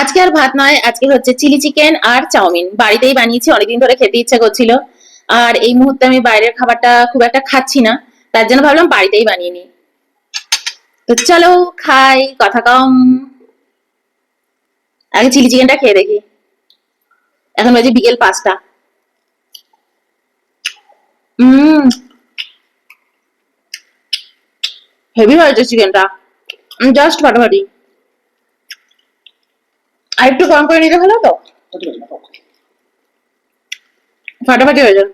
আজকে আর ভাত নয়, আজকে হচ্ছে চিলি চিকেন আর চাউমিন। বাড়িতেই বানিয়েছি, অনেকদিন ধরে খেতে ইচ্ছা করছিল। আর এই মুহূর্তে আমি বাইরের খাবারটা খুব একটা খাচ্ছি না, তার জন্য ভাবলাম বাড়িতেই বানিয়ে নিই। তো চলো, খাই, কথা কম। আগে চিলি চিকেনটা খেয়ে দেখি। এখন বাজে বিকেল পাঁচটা। হেভি হয়েছে চিকেনটা। জাস্ট ফাটাফাটি। আর একটু গরম করে নিতে হলো তো? ফাটাফাটি হয়ে যাবে।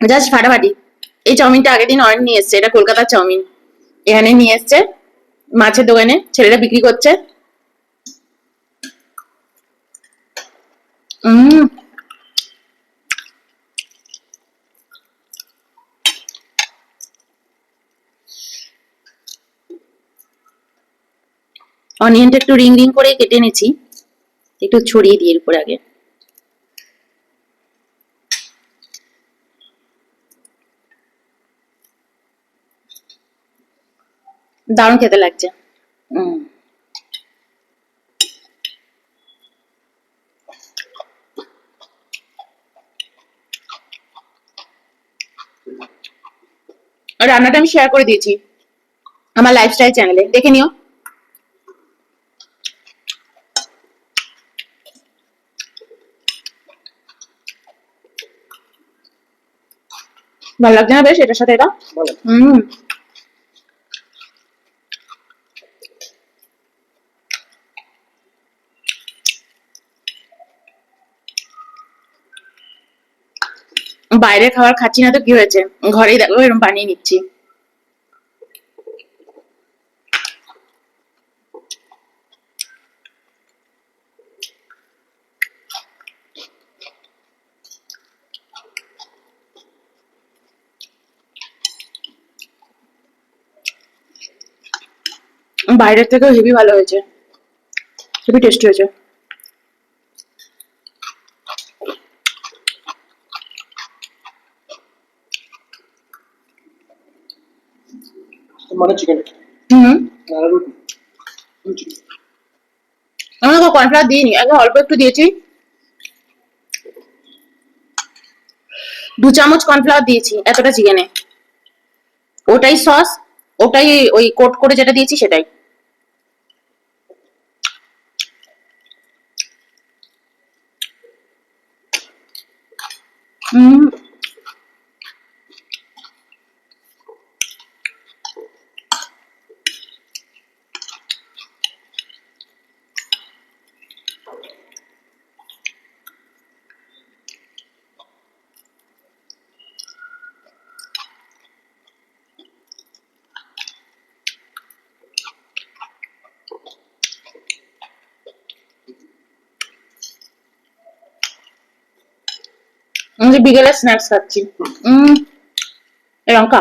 এটা জাস্ট ফাটাফাটি। এই চাউমিনটা আগের দিন নিয়ে এসছে, এটা কলকাতার চাউমিন। এখানে নিয়ে এসছে, মাছের দোকানে, ছেলেরা বিক্রি করছে। হুম অনিয়নটা একটু রিং রিং করে কেটে নিয়েছি। একটু ছড়িয়ে দিয়ে এর উপর আগে। দারুণ খেতে লাগছে। হুম আর রান্নাটা আমি শেয়ার করে দিয়েছি আমার লাইফস্টাইল চ্যানেলে দেখে নিও। ভালো লাগছে না বেশ? এটার সাথে এটা? হুম। বাইরের খাবার খাচ্ছি না তো কি হয়েছে? ঘরেই দেখো এরকম বানিয়ে নিচ্ছি। বাইরের থেকেও হেভি ভালো হয়েছে। হেভি টেস্টি হয়েছে। মানে চিকেন হুম। আর রুটি। রুটি আমি তো কর্নফ্লাওয়ার দিইনি আগে অল্প একটু দিয়েছি। দু চামচ কর্নফ্লাওয়ার দিয়েছি এতটা চিকেনে ওটাই সস ওটাই ওই কোট করে যেটা দিয়েছি সেটাই। হুম আমি যে বিকেলে স্ন্যাক্স খাচ্ছি। উম লঙ্কা।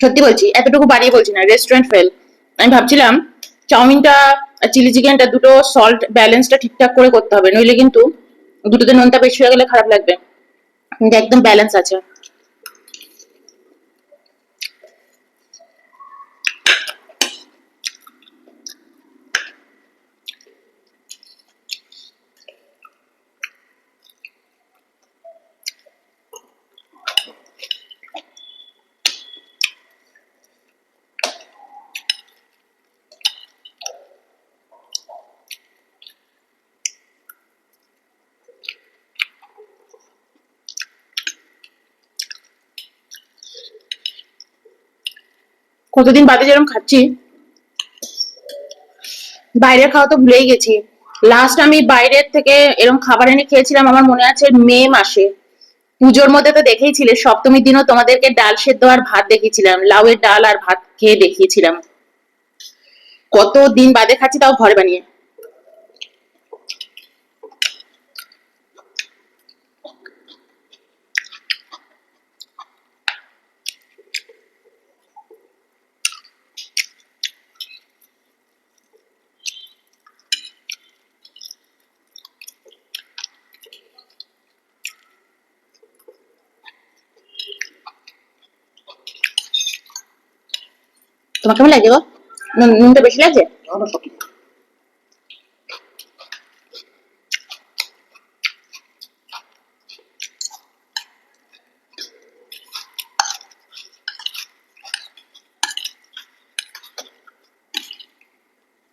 সত্যি বলছি এতটুকু বাড়িয়ে বলছি না রেস্টুরেন্ট ফেল আমি ভাবছিলাম চাউমিনটা আর চিলি চিকেনটা দুটো সল্ট ব্যালেন্সটা ঠিকঠাক করে করতে হবে নইলে কিন্তু দুটোতে নুনটা বেশি হয়ে গেলে খারাপ লাগবে। একদম ব্যালেন্স আছে। কতদিন বাদে যেরকম খাচ্ছি? বাইরের খাওয়া তো ভুলেই গেছি। লাস্ট আমি বাইরের থেকে এরকম খাবার এনে খেয়েছিলাম, আমার মনে আছে মে মাসে। পুজোর মধ্যে তো দেখেইছিলে, সপ্তমীর দিনও তোমাদেরকে ডাল সেদ্ধ আর ভাত দেখিয়েছিলাম, লাউয়ের ডাল আর ভাত খেয়ে দেখিয়েছিলাম। কত দিন বাদে খাচ্ছি তাও ঘরে বানিয়ে। তোমার কেমন লাগছে গো নুন- নুনটা বেশি লাগছে।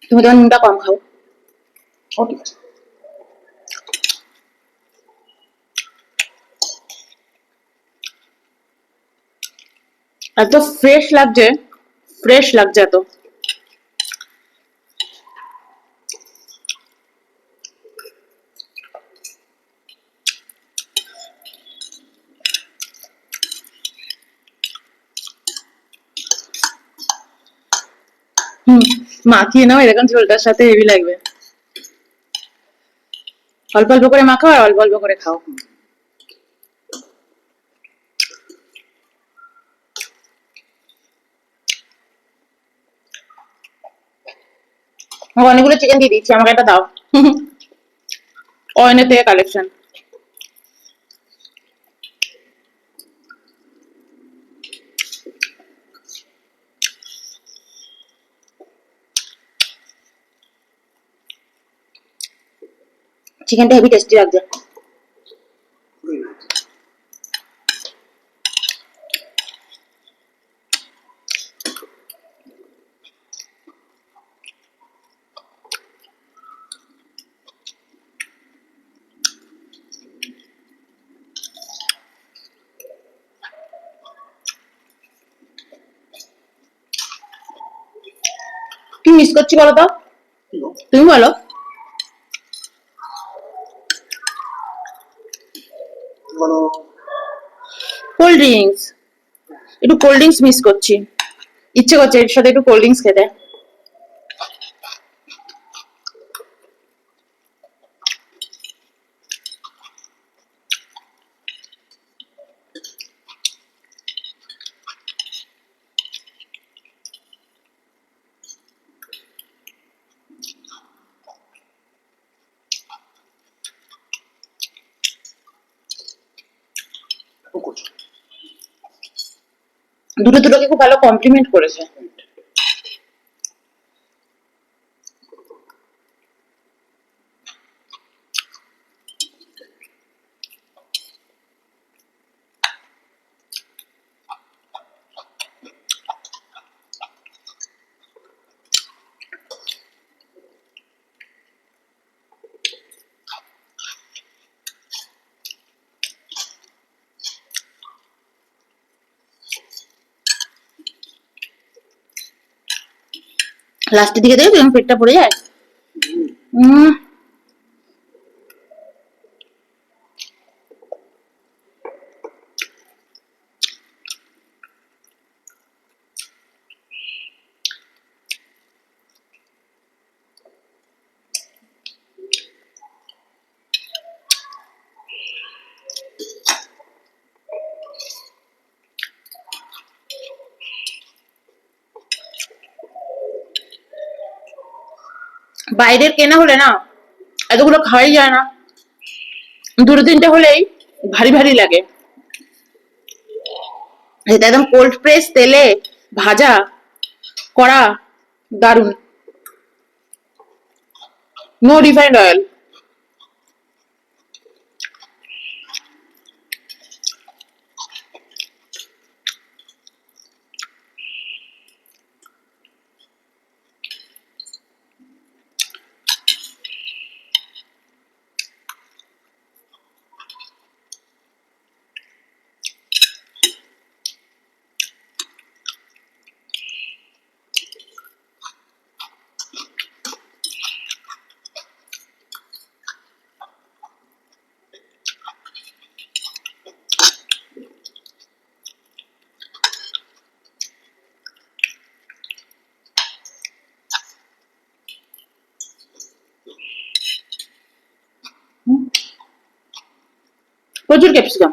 তুমি তোমার নুনটা কম খাও। ঠিক আছে। এত ফ্রেশ লাগছে। ফ্রেশ লাগছে এত হুম, মাখিয়ে নাও এরকম ঝোলটার সাথে হেভি লাগবে। অল্প অল্প করে মাখাও আর অল্প অল্প করে খাও। অনেকগুলো চিকেন দিয়ে দিচ্ছি আমাকে একটা দাও। অয়নের থেকে কালেকশন চিকেনটা হেভি টেস্টি লাগছে মিস করছি বলো তো? তুমি বলো। কোল্ড ড্রিঙ্কস একটু কোল্ড ড্রিঙ্কস মিস করছি। ইচ্ছে করছে এর সাথে একটু কোল্ড ড্রিঙ্কস খেতে এখন করছ দুটো দুটোকে খুব ভালো কমপ্লিমেন্ট করেছে। লাস্টের দিকে যখন পেটটা পড়ে যায়। উম বাইরের কেনা হলে না, এতগুলো খাওয়াই যায় না। দুটো তিনটে হলেই ভারী ভারী লাগে। এটা একদম কোল্ড প্রেস তেলে ভাজা করা দারুণ। নো রিফাইন্ড অয়েল గెప్స్గా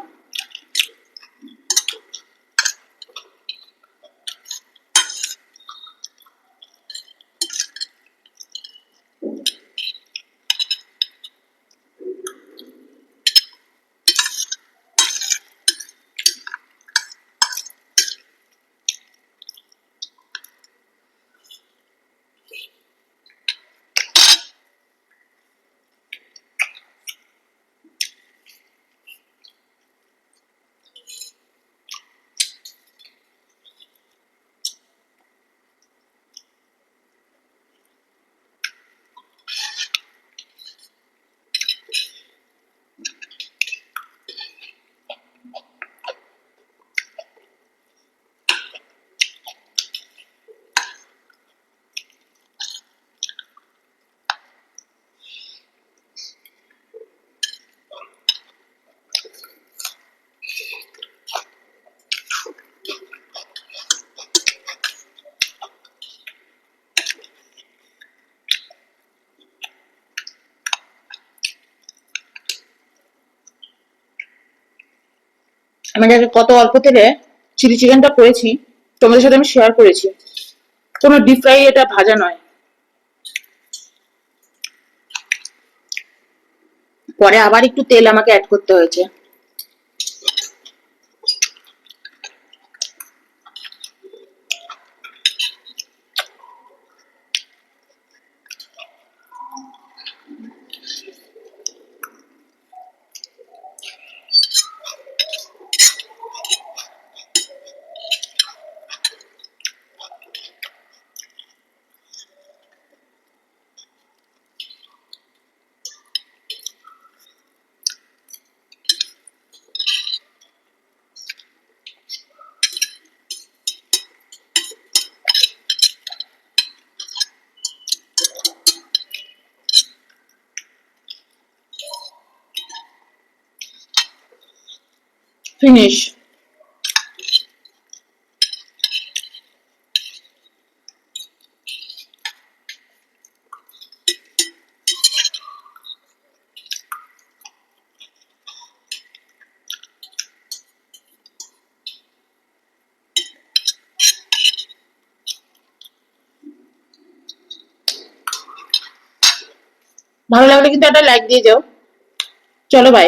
আমি আগে কত অল্প তেলে চিলি চিকেনটা করেছি, তোমাদের সাথে আমি শেয়ার করেছি। কোনো ডিপ ফ্রাই এটা ভাজা নয়। পরে আবার একটু তেল আমাকে অ্যাড করতে হয়েছে। ফিনিশ ভালো লাগলে কিন্তু একটা লাইক দিয়ে যাও। চলো বাই